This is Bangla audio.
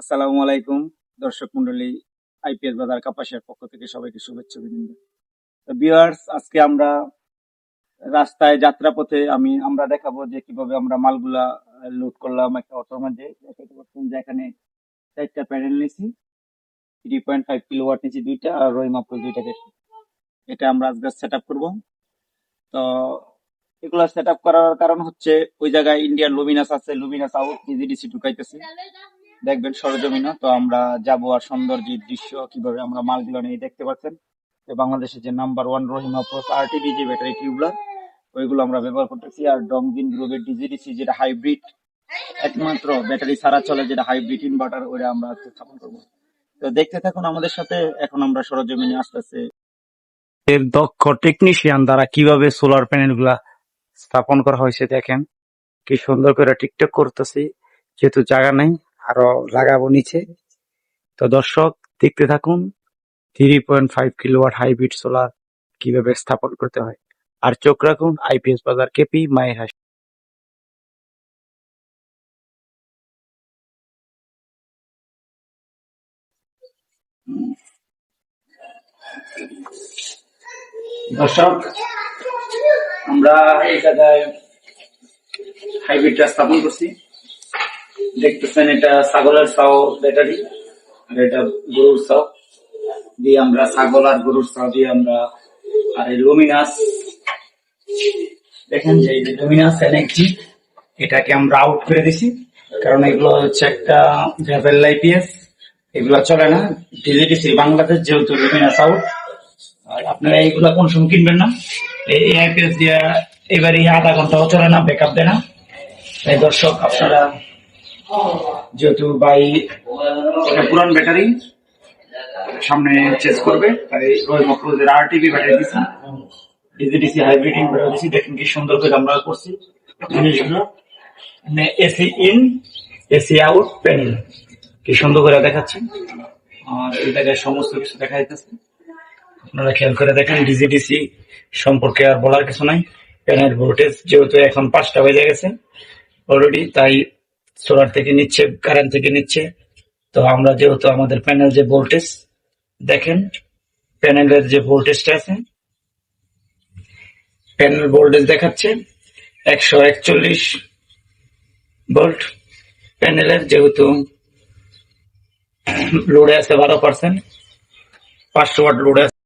আসসালামু আলাইকুম, দর্শক মন্ডলী, আইপিএস বাজার কাপাসের পক্ষ থেকে সবাইকে শুভেচ্ছা অভিনন্দন ভিউয়ার্স আজকে আমরা রাস্তায় যাত্রাপথে আমি, আমরা দেখাবো যে কীভাবে আমরা মালগুলা লোড করলাম একটা অটোর মধ্যে। দেখতে পাচ্ছেন যে এখানে চারটা প্যানেল নিয়েছি। Three point five kilowatt নিয়েছি দুইটা আর রই মাত্র দুইটা গেছে এটা আমরা আজকে সেট আপ করব। তো এগুলা সেট আপ করার কারণ হচ্ছে ওই জায়গায় ইন্ডিয়ান লুমিনাস আছে লুমিনাস আউট ইজিডিসি ঢুকাইতেছে। দেখবেন সরজমিনা তো আমরা যাব আর সৌন্দর্য দৃশ্য, কীভাবে আমরা মালগুলো নিয়ে দেখতে পাচ্ছেন। বাংলাদেশের যে নাম্বার ওয়ান রহিমা প্রোস আরটিডি যে ব্যাটারি টিউবলার ওইগুলো আমরা ব্যবহার করতেছি। আর ডংজিন গ্রুপের ডিজিডিসি যেটা হাইব্রিড একমাত্র ব্যাটারি ছাড়া চলে যেটা হাইব্রিড ইনভার্টার ওটা আমরা আজকে স্থাপন করব। তো দেখতে থাকুন আমাদের সাথে, এখন আমরা সরজমিনে আসতেছে। এর দক্ষ টেকনিশিয়ান দ্বারা কীভাবে সোলার প্যানেলগুলা স্থাপন করা হয়েছে দেখেন। কি সুন্দর করে টিকটক করতেছি, যেহেতু জায়গা নেই। আরও লাগাবো নিচে। তো দর্শক, দেখতে থাকুন three point five kilowatt hybrid solar কীভাবে স্থাপন করতে হয়। আর চোখ রাখুন আইপিএস বাজার কেপি মায়ের হাসি। দর্শক, আমরা এই জায়গায় হাইব্রিডটা স্থাপন করছি। দেখতেছেন, এটা ছাগলের সাও ব্যাটারি, আর এটা গরুর সাও দিয়ে আমরা ছাগল আর গরুর সাও দিয়ে আমরা আর এই লুমিনাস দেখেন যে লুমিনাস এনএক্সি এটাকে আমরা আউট করে দিছি, কারণ এগুলো হচ্ছে একটা ভ্যাপেল আইপিএস এগুলো চলে না ডিজিটিসি বাংলাদেশ যেহেতু লুমিনাস আউট আর আপনারা এইগুলা কোন সময় কিনবেন না? এই আইপিএস দিয়ে এবারে আধা ঘন্টাও চলে না ব্যাকআপ দেয় না। তাই দর্শক, আপনারা যেহেতু বাই এটা পুরান ব্যাটারি সামনে চেঞ্জ করবে, তাই রয় মক্রোজের আরটিভি ব্যাটারি দিচ্ছি। ডিজিডিসি হাইব্রিড ইনভার্টার দিচ্ছি, দেখেন কি সুন্দর করে আমরা করছি। AC in AC out panel কি সুন্দর করে দেখাচ্ছি। আর জায়গায় সমস্ত কিছু দেখা যাচ্ছে আপনারা খেয়াল করে দেখেন ডিজিডিসি সম্পর্কে আর বলার কিছু নাই। প্যানেল ভোল্টেজ যেহেতু এখন পাঁচটা বেজে গেছে অলরেডি তাই সোলার থেকে নিচ্ছে কারেন্ট থেকে নিচ্ছে। তো আমরা যেহেতু আমাদের প্যানেল যে ভোল্টেজ দেখেন প্যানেলের যে ভোল্টেজটা আছে প্যানেল ভোল্টেজ দেখাচ্ছে একশো একচল্লিশ ভোল্ট প্যানেলের যেহেতু লোডে আছে বারো পার্সেন্ট পাঁচশো ওয়াট লোডে